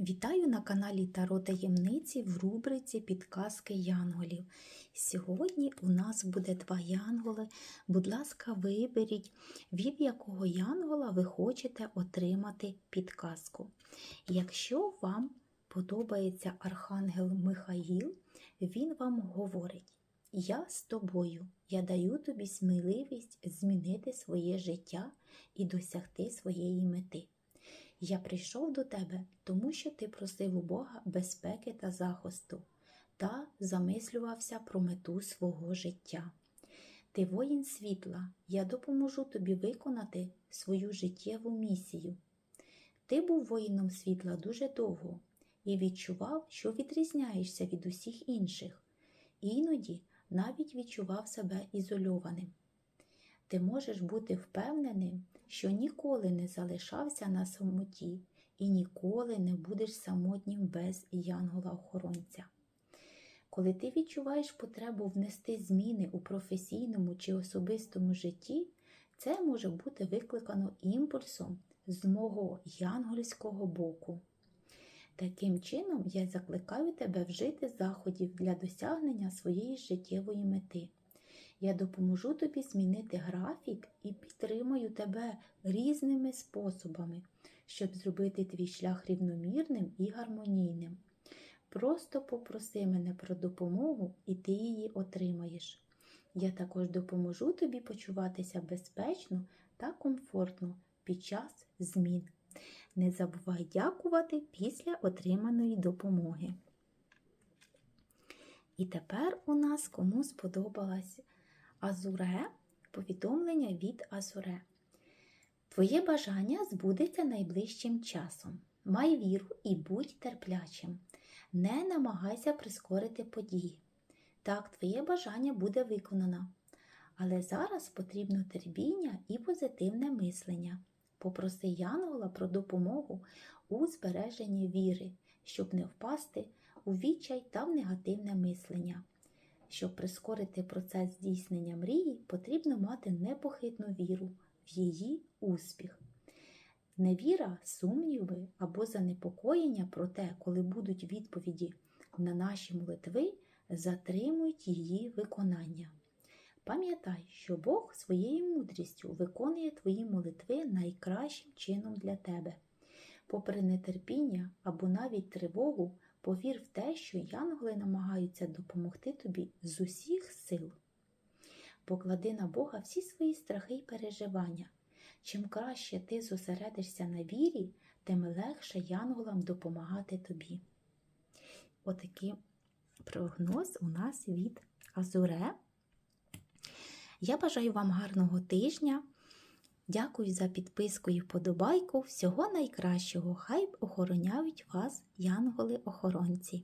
Вітаю на каналі Таро Таємниці в рубриці Підказки Янголів. Сьогодні у нас буде два янголи. Будь ласка, виберіть, від якого янгола ви хочете отримати підказку. Якщо вам подобається Архангел Михаїл, він вам говорить: Я з тобою, я даю тобі сміливість змінити своє життя і досягти своєї мети. Я прийшов до тебе, тому що ти просив у Бога безпеки та захисту та замислювався про мету свого життя. Ти воїн світла, я допоможу тобі виконати свою життєву місію. Ти був воїном світла дуже довго і відчував, що відрізняєшся від усіх інших, іноді навіть відчував себе ізольованим. Ти можеш бути впевненим, що ніколи не залишався на самоті і ніколи не будеш самотнім без янгола-охоронця. Коли ти відчуваєш потребу внести зміни у професійному чи особистому житті, це може бути викликано імпульсом з мого янгольського боку. Таким чином, я закликаю тебе вжити заходів для досягнення своєї життєвої мети. Я допоможу тобі змінити графік і підтримую тебе різними способами, щоб зробити твій шлях рівномірним і гармонійним. Просто попроси мене про допомогу, і ти її отримаєш. Я також допоможу тобі почуватися безпечно та комфортно під час змін. Не забувай дякувати після отриманої допомоги. І тепер у нас кому сподобалась Азуре повідомлення від Азуре. Твоє бажання збудеться найближчим часом. Май віру і будь терплячим. Не намагайся прискорити події. Так, твоє бажання буде виконано. Але зараз потрібно терпіння і позитивне мислення. Попроси Янгола про допомогу у збереженні віри, щоб не впасти у відчай та в негативне мислення. Щоб прискорити процес здійснення мрії, потрібно мати непохитну віру в її успіх. Невіра, сумніви або занепокоєння про те, коли будуть відповіді на наші молитви, затримують її виконання. Пам'ятай, що Бог своєю мудрістю виконує твої молитви найкращим чином для тебе. Попри нетерпіння або навіть тривогу, повір в те, що янголи намагаються допомогти тобі з усіх сил. Поклади на Бога всі свої страхи й переживання. Чим краще ти зосередишся на вірі, тим легше янголам допомагати тобі. Отакий прогноз у нас від Азуре. Я бажаю вам гарного тижня. Дякую за підписку і вподобайку. Всього найкращого. Хай охороняють вас янголи-охоронці.